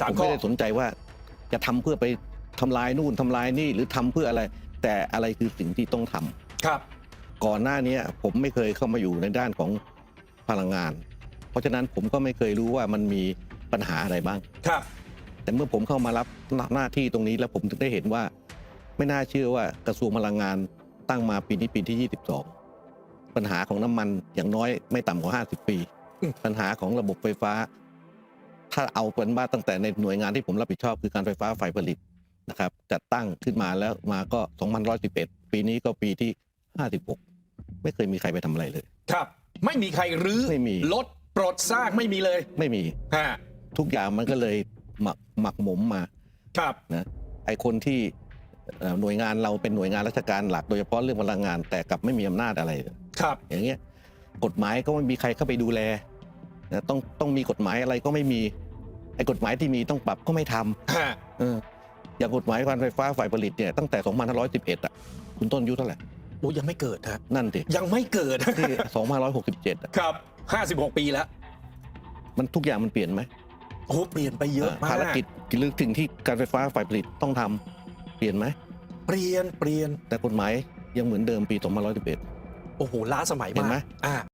สามผมข้อ ไม่ได้สนใจว่าจะทำเพื่อไปทำลายนู่นทำลายนี่หรือทำเพื่ออะไร แต่อะไรคือสิ่งที่ต้องทำครับ ก่อนหน้านี้ผมไม่เคยเข้ามาอยู่ในด้านของพลังงาน เพราะฉะนั้นผมก็ไม่เคยรู้ว่ามันมีปัญหาอะไรบ้าง ครับ แต่เมื่อผมเข้ามารับหน้าที่ตรงนี้แล้วผมถึงได้เห็นว่า ไม่น่าเชื่อว่ากระทรวงพลังงานตั้งมาปีนี้ปีที่ 22 ปัญหาของน้ำมันอย่างน้อยไม่ต่ำกว่า 50 ปี อืม ปัญหาของระบบไฟฟ้า ถ้าเอาเป็นว่าตั้งแต่ในหน่วยงานที่ผมรับผิดชอบคือการไฟฟ้าฝ่ายผลิตนะครับจัดตั้งขึ้นมาแล้วมาก็2111 ปีนี้ก็ปีที่ 56 ไม่เคยมีใครไปทำอะไรเลย ครับ ไม่มีใครรื้อไม่มีลดปลดซากไม่มีเลย ไม่มีฮะทุกอย่างมันก็เลยหมักหมักหมมมา ครับนะไอคนที่เอ่อหน่วยงานเราเป็นหน่วยงานราชการหลักโดยเฉพาะเรื่องพลังงานแต่กลับไม่มีอำนาจอะไร ครับ อย่างเงี้ยกฎหมายก็ไม่มีใครเข้าไปดูแล นะต้องต้องมีกฎหมายอะไรก็ไม่มีไอกฎหมายที่มีต้องปรับก็ไม่ทำฮะเอออย่างกฎหมายการไฟฟ้าฝ่ายผลิตเนี่ยตั้งแต่ 2511 อะ คุณต้นอายุเท่าไหร่โอ้ยังไม่เกิดฮะนั่นสิยังไม่เกิดที่ 2567 อะ ครับ 56 ปีแล้ว มันทุกอย่างมันเปลี่ยนไหมโอ้เปลี่ยนไปเยอะมากภารกิจหรือสิ่งที่การไฟฟ้าฝ่ายผลิตต้องทำเปลี่ยนไหมเปลี่ยนเปลี่ยนแต่กฎหมายยังเหมือนเดิมปี 2511 โอ้โหล้าสมัยเห็นมาไหมกอ่า